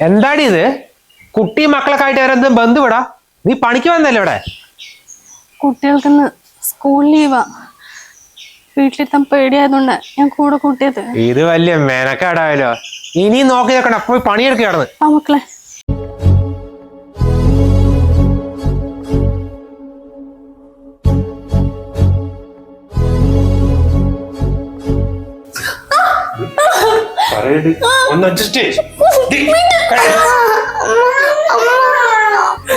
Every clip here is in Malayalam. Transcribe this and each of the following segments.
എന്താടി ഇത്? കുട്ടി മക്കളൊക്കെ ആയിട്ട് അവരെന്ത് ബന്ധുവിടാ? നീ പണിക്ക് വന്നല്ലേ ഇവിടെ? കുട്ടികൾക്കിന്ന് സ്കൂൾ ലീവാ വീട്ടിലെത്താൻ പേടിയായതുകൊണ്ട് ഞാൻ കൂടെ കൂട്ടിയത്. ഇത് വലിയ മെനക്കാടായാലോ ഇനി നോക്കി നോക്കണം പോയി പണിയെടുക്കുകയാണെന്ന് ആ മക്കളെ. ഒന്ന് അഡ്ജസ്റ്റ്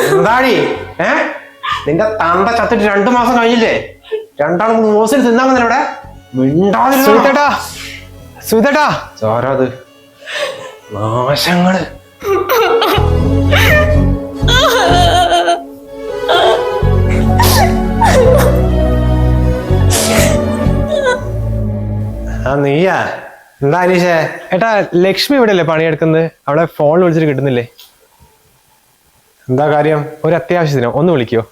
എന്താടി ഏ? നിന്റെ തന്ത ചത്തിട്ട് രണ്ടു മാസം കഴിഞ്ഞില്ലേ? രണ്ടാളും ദിവസം തിന്നാൻ വന്നില്ല ഇവിടെ? മിണ്ടാതിരുന്നേട്ടാ സുതേട്ടാ ചോരത് നാശങ്ങൾ. ആ നീയാ? എന്താ അനീഷേ? ഏട്ടാ ലക്ഷ്മി ഇവിടെ അല്ലേ പണിയെടുക്കുന്നത്? അവിടെ ഫോൺ വിളിച്ചിട്ട് കിട്ടുന്നില്ലേ? എന്താ കാര്യം? ഒരു അത്യാവശ്യത്തിനോ. ഒന്ന് വിളിക്കോ.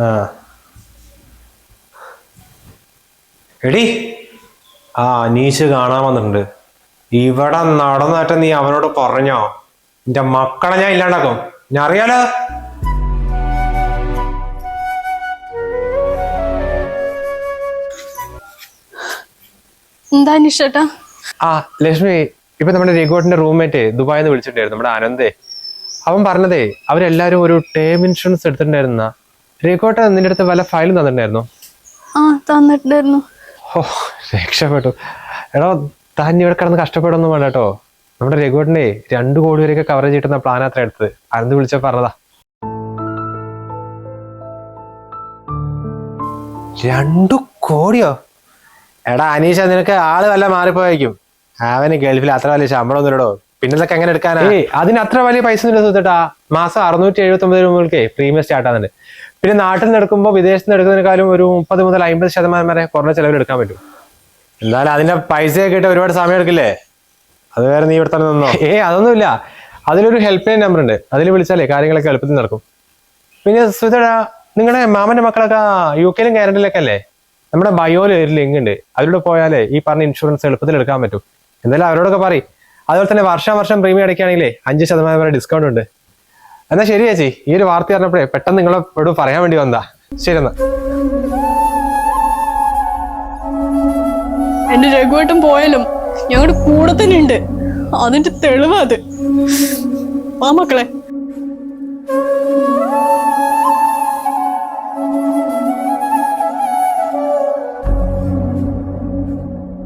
ആ. എടി ആ അനീഷ് കാണാൻ വന്നിട്ടുണ്ട്. ഇവിടെ നടന്നിട്ട് നീ അവനോട് പറഞ്ഞോ. എന്റെ മക്കളെ ഞാൻ ഇല്ലാണ്ടാക്കും. ഞാൻ അറിയാലോ എന്താ നിഷേട്ടാ ആ ലക്ഷ്മി ഇപ്പൊ നമ്മുടെ രഘുവേട്ടന്റെ റൂംമേറ്റ് ദുബായിൽ നിന്ന് വിളിച്ചിട്ടുണ്ടായിരുന്നു നമ്മുടെ ആനന്ദേ. അവൻ പറഞ്ഞതേ അവരെല്ലാരും ഒരു ടേം ഇൻഷുറൻസ് എടുത്തിട്ടുണ്ടായിരുന്ന. രഘുവട്ട നിന്റെ അടുത്ത് വല്ല ഫയലും തന്നിട്ടുണ്ടായിരുന്നു? ആ തന്നിട്ടുണ്ടായിരുന്നു. ഓ രക്ഷപ്പെട്ടു. എടോ താൻ ഇവിടെ കിടന്ന് കഷ്ടപ്പെടുന്നു വേണ്ട കേട്ടോ. നമ്മുടെ രഘുവേട്ടനെ രണ്ടു കോടി വരെയൊക്കെ കവറേജ് കിട്ടുന്ന പ്ലാൻ അത്ര എടുത്തത്. ആനന്ദ് വിളിച്ച പറഞ്ഞതാ. രണ്ടു കോടിയോ? എടാ അനീഷ നിനക്ക് ആൾ വല്ല മാറിപ്പോയേക്കും. അവന് ഗൾഫിൽ അത്ര വലിയ ശമ്പളം ഒന്നുമില്ലടോ പിന്നെ ഇതൊക്കെ എങ്ങനെ എടുക്കാനാ? അതിന് അത്ര വലിയ പൈസ ഒന്നും സുത്തേട്ടാ മാസം അറുന്നൂറ്റി എഴുപത്തി ഒമ്പത് രൂപകൾക്ക് പ്രീമിയം സ്റ്റാർട്ട് ആകുന്നുണ്ട് പിന്നെ നാട്ടിൽ നിന്ന് എടുക്കുമ്പോൾ വിദേശത്ത് നിന്ന് എടുക്കുന്നതിനേക്കാളും ഒരു മുപ്പത് മുതൽ അമ്പത് ശതമാനം വരെ കുറഞ്ഞ ചെലവിൽ എടുക്കാൻ പറ്റും. എന്നാലും അതിന്റെ പൈസയൊക്കെ ഇട്ട് ഒരുപാട് സമയം എടുക്കില്ലേ? അത് വേറെ നീ ഇവിടെ തന്നെ നിന്നോ? ഏ അതൊന്നുമില്ല അതിലൊരു ഹെൽപ്പ് ലൈൻ നമ്പർ ഉണ്ട്. അതിൽ വിളിച്ചാലേ കാര്യങ്ങളൊക്കെ എളുപ്പത്തിൽ നടക്കും. പിന്നെ സുധടാ നിങ്ങളുടെ മാമന്റെ മക്കളൊക്കെ യു കെയിലും കാനഡയിലൊക്കെ അല്ലേ? നമ്മുടെ ബയോയിൽ ഒരു ലിങ്ക് ഉണ്ട്. അതിലൂടെ പോയാലേ ഈ പറഞ്ഞ ഇൻഷുറൻസ് എളുപ്പത്തിൽ എടുക്കാൻ പറ്റും. എന്തായാലും അവരോടൊക്കെ പറയും. അതുപോലെ തന്നെ വർഷം വർഷം പ്രീമിയം അടയ്ക്കുകയാണെങ്കിലേ അഞ്ച് ശതമാനം വരെ ഡിസ്കൗണ്ട് ഉണ്ട്. എന്നാ ശരി ചേച്ചി ഈ ഒരു വാർത്ത അറിഞ്ഞപ്പോഴേ പെട്ടെന്ന് നിങ്ങളോട് പറയാൻ വേണ്ടി വന്നതാ. ശരി എന്നാ. എന്റെ രഘുവേട്ടൻ പോയാലും ഞങ്ങളുടെ കൂടെ തന്നെ ഉണ്ട്. അതിന്റെ തെളിവാ അത്. ആ